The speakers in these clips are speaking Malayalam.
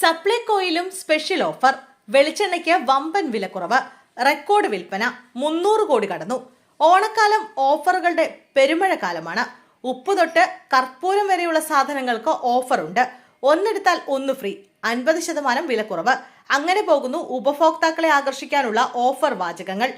സപ്ലൈകോയിലും സ്പെഷ്യൽ ഓഫർ. വെളിച്ചെണ്ണയ്ക്ക് വമ്പൻ വിലക്കുറവ്. റെക്കോർഡ് വിൽപ്പന മുന്നൂറ് കോടി കടന്നു. ഓണക്കാലം ഓഫറുകളുടെ പെരുമഴക്കാലമാണ്. ഉപ്പ് തൊട്ട് കർപ്പൂരം വരെയുള്ള സാധനങ്ങൾക്ക് ഓഫറുണ്ട്. ഒന്നെടുത്താൽ ഒന്ന് ഫ്രീ അൻപത് ശതമാനം വിലക്കുറവ്. അങ്ങനെ പോകുന്നു ഉപഭോക്താക്കളെ ആകർഷിക്കാനുള്ള ഓഫർ വാചകങ്ങൾ.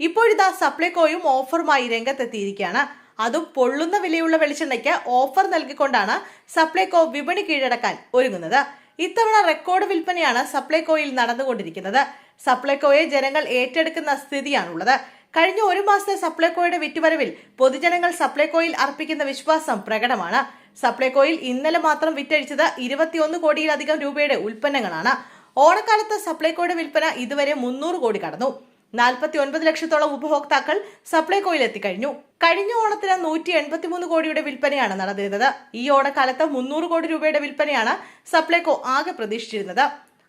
ഇപ്പോഴിതാ സപ്ലൈകോയും ഓഫറുമായി രംഗത്തെത്തിയിരിക്കുകയാണ്. അതും പൊള്ളുന്ന വിലയുള്ള വെളിച്ചെണ്ണയ്ക്ക് ഓഫർ നൽകിക്കൊണ്ടാണ് സപ്ലൈകോ വിപണി കീഴടക്കാൻ ഒരുങ്ങുന്നത്. ഇത്തവണ റെക്കോർഡ് വിൽപ്പനയാണ് സപ്ലൈകോയിൽ നടന്നുകൊണ്ടിരിക്കുന്നത്. സപ്ലൈകോയെ ജനങ്ങൾ ഏറ്റെടുക്കുന്ന സ്ഥിതിയാണുള്ളത്. കഴിഞ്ഞ ഒരു മാസത്തെ സപ്ലൈകോയുടെ വിറ്റുവരവിൽ പൊതുജനങ്ങൾ സപ്ലൈകോയിൽ അർപ്പിക്കുന്ന വിശ്വാസം പ്രകടമാണ്. സപ്ലൈകോയിൽ ഇന്നലെ മാത്രം വിറ്റഴിച്ചത് ഇരുപത്തിയൊന്ന് കോടിയിലധികം രൂപയുടെ ഉൽപ്പന്നങ്ങളാണ്. ഓണക്കാലത്ത് സപ്ലൈകോയുടെ വിൽപ്പന ഇതുവരെ മുന്നൂറ് കോടി കടന്നു. നാൽപ്പത്തി ഒൻപത് ലക്ഷത്തോളം ഉപഭോക്താക്കൾ സപ്ലൈകോയിൽ എത്തിക്കഴിഞ്ഞു. കഴിഞ്ഞ ഓണത്തിന് നൂറ്റി എൺപത്തിമൂന്ന് കോടിയുടെ വിൽപ്പനയാണ് നടന്നിരുന്നത്. ഈ ഓണക്കാലത്ത് മുന്നൂറ് കോടി രൂപയുടെ വിൽപ്പനയാണ് സപ്ലൈകോ ആകെ പ്രതീക്ഷിച്ചിരുന്നത്.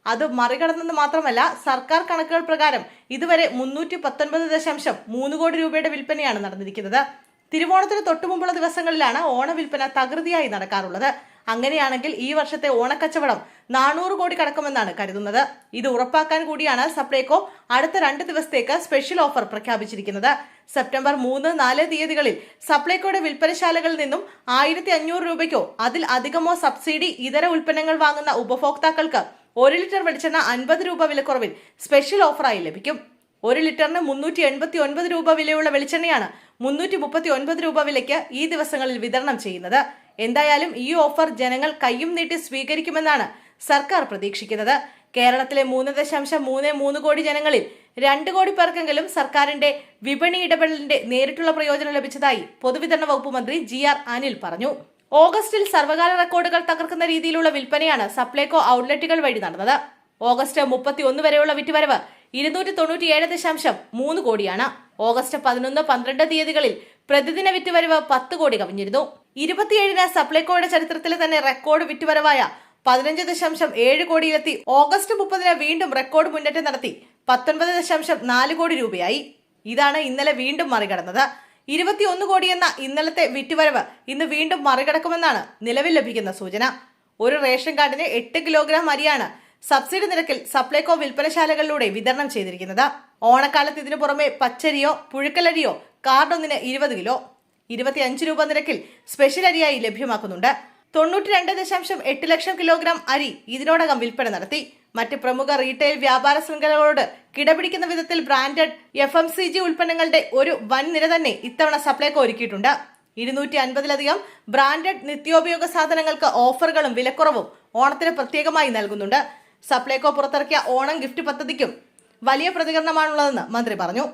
അത് മറികടന്നെന്ന് മാത്രമല്ല സർക്കാർ കണക്കുകൾ പ്രകാരം ഇതുവരെ മുന്നൂറ്റി പത്തൊൻപത് ദശാംശം മൂന്ന് കോടി രൂപയുടെ വിൽപ്പനയാണ് നടന്നിരിക്കുന്നത്. തിരുവോണത്തിന് തൊട്ടുമുമ്പുള്ള ദിവസങ്ങളിലാണ് ഓണ വിൽപ്പന തകൃതിയായി നടക്കാറുള്ളത്. അങ്ങനെയാണെങ്കിൽ ഈ വർഷത്തെ ഓണക്കച്ചവടം നാനൂറ് കോടി കടക്കുമെന്നാണ് കരുതുന്നത്. ഇത് ഉറപ്പാക്കാൻ കൂടിയാണ് സപ്ലൈകോ അടുത്ത രണ്ട് ദിവസത്തേക്ക് സ്പെഷ്യൽ ഓഫർ പ്രഖ്യാപിച്ചിരിക്കുന്നത്. സെപ്റ്റംബർ മൂന്ന് നാല് തീയതികളിൽ സപ്ലൈകോയുടെ വിൽപ്പനശാലകളിൽ നിന്നും ആയിരത്തി അഞ്ഞൂറ് രൂപയ്ക്കോ അതിൽ അധികമോ സബ്സിഡി ഇതര ഉൽപ്പന്നങ്ങൾ വാങ്ങുന്ന ഉപഭോക്താക്കൾക്ക് ഒരു ലിറ്റർ വെളിച്ചെണ്ണ അൻപത് രൂപ വിലക്കുറവിൽ സ്പെഷ്യൽ ഓഫറായി ലഭിക്കും. ഒരു ലിറ്ററിന് മുന്നൂറ്റി എൺപത്തി ഒൻപത് രൂപ വിലയുള്ള വെളിച്ചെണ്ണയാണ് മുന്നൂറ്റി മുപ്പത്തി ഒൻപത് രൂപ വിലയ്ക്ക് ഈ ദിവസങ്ങളിൽ വിതരണം ചെയ്യുന്നത്. എന്തായാലും ഈ ഓഫർ ജനങ്ങൾ കയ്യും നീട്ടി സ്വീകരിക്കുമെന്നാണ് സർക്കാർ പ്രതീക്ഷിക്കുന്നത്. കേരളത്തിലെ മൂന്ന് ദശാംശം മൂന്ന് മൂന്ന് കോടി ജനങ്ങളിൽ രണ്ട് കോടി പേർക്കെങ്കിലും സർക്കാരിന്റെ വിപണി ഇടപെടലിന്റെ നേരിട്ടുള്ള പ്രയോജനം ലഭിച്ചതായി പൊതുവിതരണ വകുപ്പ് മന്ത്രി ജി ആർ അനിൽ പറഞ്ഞു. ഓഗസ്റ്റിൽ സർവകാല റെക്കോർഡുകൾ തകർക്കുന്ന രീതിയിലുള്ള വിൽപ്പനയാണ് സപ്ലൈകോ ഔട്ട്ലെറ്റുകൾ വഴി നടന്നത്. ഓഗസ്റ്റ് മുപ്പത്തി ഒന്ന് വരെയുള്ള വിറ്റുവരവ് ഇരുന്നൂറ്റി തൊണ്ണൂറ്റിയേഴ് ദശാംശം മൂന്ന് കോടിയാണ്. ഓഗസ്റ്റ് പതിനൊന്ന് പന്ത്രണ്ട് തീയതികളിൽ പ്രതിദിന വിറ്റുവരവ് പത്ത് കോടി കവിഞ്ഞിരുന്നു. ഇരുപത്തിയേഴിന് സപ്ലൈകോയുടെ ചരിത്രത്തിലെ തന്നെ റെക്കോർഡ് വിറ്റുവരവായ പതിനഞ്ച് ദശാംശം ഏഴ് കോടിയിലെത്തി. ഓഗസ്റ്റ് മുപ്പതിന് വീണ്ടും റെക്കോർഡ് മുന്നേറ്റം നടത്തി. പത്തൊൻപത് ദശാംശം നാല് കോടി രൂപയായി ഇതാണ് ഇന്നലെ വീണ്ടും മറികടന്നത്. ഇരുപത്തിയൊന്ന് കോടി എന്ന ഇന്നലത്തെ വിറ്റുവരവ് ഇന്ന് വീണ്ടും മറികടക്കുമെന്നാണ് നിലവിൽ ലഭിക്കുന്ന സൂചന. ഒരു റേഷൻ കാർഡിന് എട്ട് കിലോഗ്രാം അരിയാണ് സബ്സിഡി നിരക്കിൽ സപ്ലൈകോ വിൽപ്പനശാലകളിലൂടെ വിതരണം ചെയ്തിരിക്കുന്നത്. ഓണക്കാലത്ത് ഇതിനു പുറമെ പച്ചരിയോ പുഴുക്കലരിയോ കാർഡൊന്നിന് ഇരുപത് കിലോ. ഇരുപത്തിയഞ്ച് രൂപ നിരക്കിൽ സ്പെഷ്യൽ അരിയായി ലഭ്യമാക്കുന്നുണ്ട്. തൊണ്ണൂറ്റി രണ്ട് ദശാംശം എട്ട് ലക്ഷം കിലോഗ്രാം അരി ഇതിനോടകം വിൽപ്പന നടത്തി. മറ്റ് പ്രമുഖ റീറ്റെയിൽ വ്യാപാര ശൃംഖലകളോട് കിടപിടിക്കുന്ന വിധത്തിൽ branded F M C G ഉൽപ്പന്നങ്ങളുടെ ഒരു വൻ നിര തന്നെ ഇത്തവണ സപ്ലൈകോ ഒരുക്കിയിട്ടുണ്ട്. ഇരുന്നൂറ്റി അൻപതിലധികം ബ്രാൻഡഡ് നിത്യോപയോഗ സാധനങ്ങൾക്ക് ഓഫറുകളും വിലക്കുറവും ഓണത്തിന് പ്രത്യേകമായി നൽകുന്നുണ്ട്. സപ്ലൈകോ പുറത്തിറക്കിയ ഓണം ഗിഫ്റ്റ് പദ്ധതിക്കും വലിയ പ്രതികരണമാണുള്ളതെന്ന് മന്ത്രി പറഞ്ഞു.